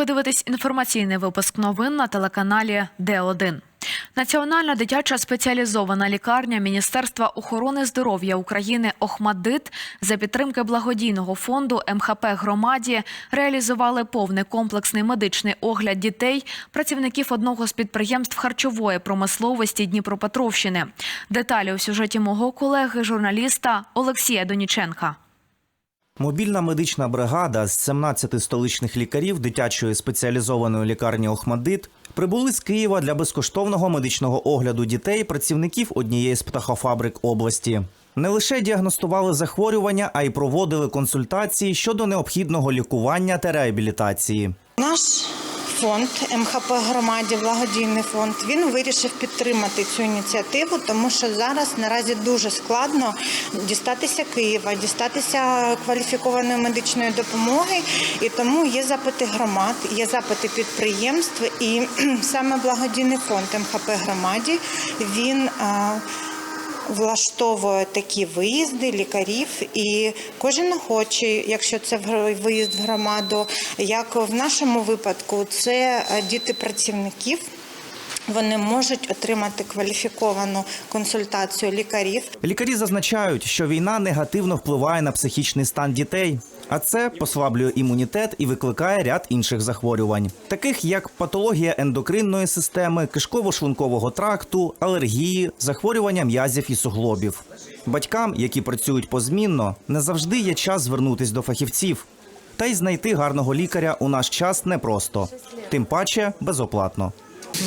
Ви дивитесь інформаційний випуск новин на телеканалі Д1. Національна дитяча спеціалізована лікарня Міністерства охорони здоров'я України Охмаддит за підтримки благодійного фонду МХП громаді реалізували повний комплексний медичний огляд дітей, працівників одного з підприємств харчової промисловості Дніпропетровщини. Деталі у сюжеті мого колеги, журналіста Олексія Доніченка. Мобільна медична бригада з 17 столичних лікарів дитячої спеціалізованої лікарні Охмадит прибули з Києва для безкоштовного медичного огляду дітей працівників однієї з птахофабрик області. Не лише діагностували захворювання, а й проводили консультації щодо необхідного лікування та реабілітації. Наш фонд МХП громаді, благодійний фонд, він вирішив підтримати цю ініціативу, тому що зараз наразі дуже складно дістатися Києва, дістатися кваліфікованої медичної допомоги, і тому є запити громад, є запити підприємств, і саме благодійний фонд МХП громаді він. Влаштовує такі виїзди лікарів, і кожен охочий, якщо це виїзд в громаду, як в нашому випадку, це е, діти працівників. Вони можуть отримати кваліфіковану консультацію лікарів. Лікарі зазначають, що війна негативно впливає на психічний стан дітей, а це послаблює імунітет і викликає ряд інших захворювань, таких як патологія ендокринної системи, кишково-шлункового тракту, алергії, захворювання м'язів і суглобів. Батькам, які працюють позмінно, не завжди є час звернутись до фахівців. Та й знайти гарного лікаря у наш час непросто, тим паче безоплатно.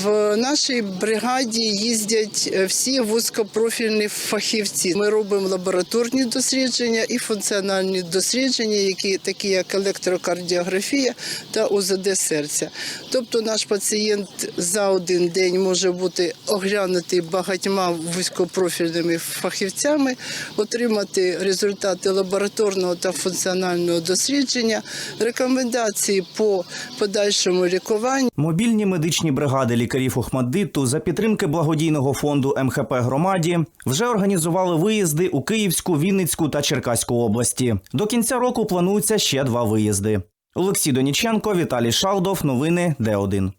В нашій бригаді їздять е, всі вузькопрофільні фахівці. Ми робимо лабораторні дослідження і функціональні дослідження, які такі як електрокардіографія та УЗД серця. Тобто наш пацієнт за один день може бути оглянутий багатьма вузькопрофільними фахівцями, отримати результати лабораторного та функціонального дослідження, рекомендації по подальшому лікуванню. Мобільні медичні бригади лікарів Охмаддиту за підтримки благодійного фонду МХП громаді вже організували виїзди у Київську, Вінницьку та Черкаську області. До кінця року плануються ще два виїзди. Олексій Доніченко, Віталій Шалдов. Новини Д1.